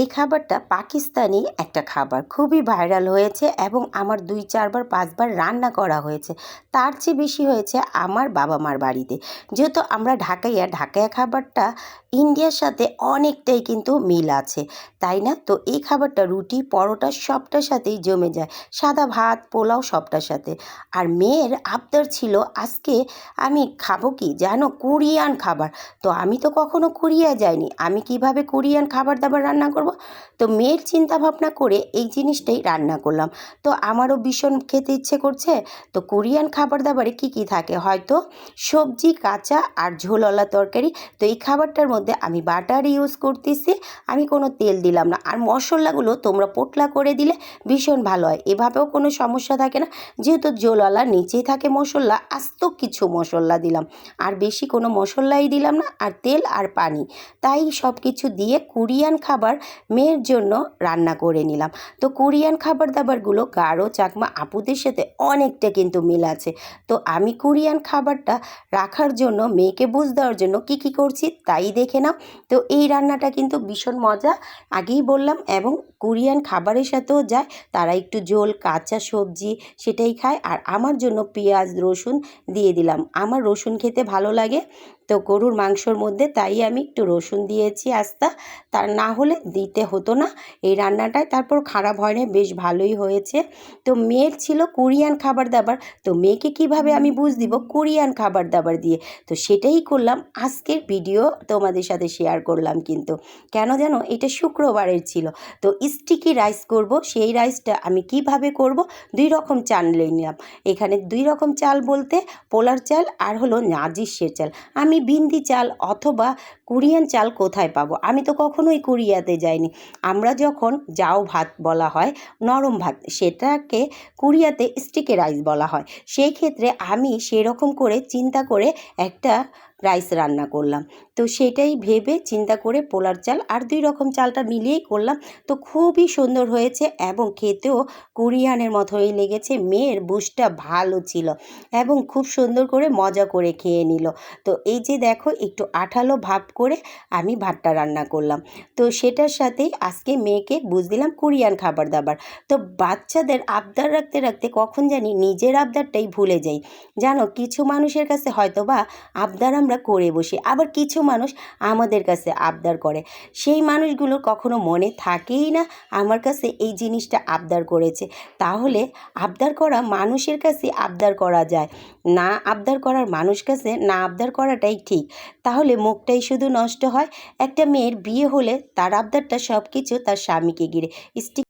এই খাবারটা পাকিস্তানি একটা খাবার। খুবই ভাইরাল হয়েছে এবং আমার দুই, চারবার, পাঁচবার রান্না করা হয়েছে। তার চেয়ে বেশি হয়েছে আমার বাবা মার বাড়িতে। যেহেতু আমরা ঢাকাইয়া ঢাকাইয়া খাবারটা ইন্ডিয়ার সাথে অনেকটাই কিন্তু মিল আছে, তাই না? তো এই খাবারটা রুটি, পরোটা সবটার সাথেই জমে যায়। সাদা ভাত, পোলাও সবটার সাথে। আর মেয়ের আবদার ছিল, আজকে আমি খাব কি? জানো, কোরিয়ান খাবার। তো আমি তো কখনো কোরিয়া যাইনি। আমি কীভাবে কোরিয়ান খাবার দাবার রান্না করব? তো মেয়ের চিন্তা ভাবনা করে এই জিনিসটাই রান্না করলাম। তো আমারও ভীষণ খেতে ইচ্ছে করছে। তো কোরিয়ান খাবার দাবারে কি কি থাকে হয়তো? সবজি, কাঁচা আর ঝোলওয়ালা তরকারি। তো এই খাবারটার মধ্যে আমি বাটার ইউজ করতেছি। আমি কোনো তেল দিলাম না। আর মশলাগুলো তোমরা পোটলা করে দিলে ভীষণ ভালো হয়। এভাবেও কোনো সমস্যা থাকে না। যেহেতু ঝোলওয়ালা নিচেই থাকে মশলা, আস্ত কিছু মশলা দিলাম। আর বেশি কোনো মশলাই দিলাম না। আর তেল আর পানি। তাই সব কিছু দিয়ে কোরিয়ান খাবার মেয়ের জন্য রান্না করে নিলাম। তো কোরিয়ান খাবার দাবারগুলো গাঢ় চাকমা আপুদের সাথে অনেকটা কিন্তু মিল আছে। তো আমি কোরিয়ান খাবারটা রাখার জন্য, মেয়েকে বুঝ দেওয়ার জন্য কি কি করছি তাই দেখে নাও। তো এই রান্নাটা কিন্তু ভীষণ মজা, আগেই বললাম, এবং কোরিয়ান খাবারের সাথেও যায়। তারা একটু ঝোল, কাঁচা সবজি সেটাই খায়। আর আমার জন্য পেঁয়াজ, রসুন দিয়ে দিলাম। আমার রসুন খেতে ভালো লাগে। তো গরুর মাংসর মধ্যে তাই আমি একটু রসুন দিয়েছি, আস্তা। তার না হলে দিতে হতো না। এই রান্নাটায় তারপর খারাপ হয়নি, বেশ ভালোই হয়েছে। তো মেয়ের ছিল কোরিয়ান খাবার দাবার। তো মেয়েকে কীভাবে আমি বুঝ দিব কোরিয়ান খাবার দাবার দিয়ে? তো সেটাই করলাম। আজকের ভিডিও তোমাদের সাথে শেয়ার করলাম কিন্তু। কেন জানো? এটা শুক্রবারের ছিল। তো স্টিকি রাইস করব। সেই রাইসটা আমি কীভাবে করব? দুই রকম চাল নিলাম। এখানে দুই রকম চাল বলতে পোলার চাল আর হলো নাজিসের চাল। আমি বিন্দি চাল অথবা কোরিয়ান চাল কোথায় পাবো? আমি তো কখনোই কোরিয়াতে যাইনি। আমরা যখন যাও ভাত বলা হয়, নরম ভাত, সেটাকে কোরিয়াতে স্টিকে রাইস বলা হয়। সেই ক্ষেত্রে আমি সেরকম করে চিন্তা করে একটা রাইস রান্না করলাম। তো সেটাই ভেবে চিন্তা করে পোলার চাল আর দুই রকম চালটা মিলিয়েই করলাম। তো খুবই সুন্দর হয়েছে এবং খেতেও কোরিয়ানের মতোই লেগেছে। মেয়ের বুসটা ভালো ছিল এবং খুব সুন্দর করে মজা করে খেয়ে নিল। তো এই যে দেখো একটু আঠালো ভাব করে আমি ভাতটা রান্না করলাম। তো সেটার সাথেই আজকে মেয়েকে বুঝ দিলাম কোরিয়ান খাবার দাবার। তো বাচ্চাদের আবদার রাখতে রাখতে কখন জানি নিজের আবদারটাই ভুলে যাই। জানো কিছু মানুষের কাছে হয়তো বা আবদার আমরা করে বসি, আবার কিছু মানুষ আমাদের কাছে আবদার করে। সেই মানুষগুলো কখনো মনে থাকেই না আমার কাছে এই জিনিসটা আবদার করেছে। তাহলে আবদার করা মানুষের কাছে আবদার করা যায়। না আবদার করার মানুষ কাছে না আবদার করাটাই ঠিক। তাহলে মুখটাই শুধু নষ্ট হয়, একটা মেয়ের বিয়ে হলে তার আবদারটা সব কিছু তার স্বামীকে ঘিরে। স্টিক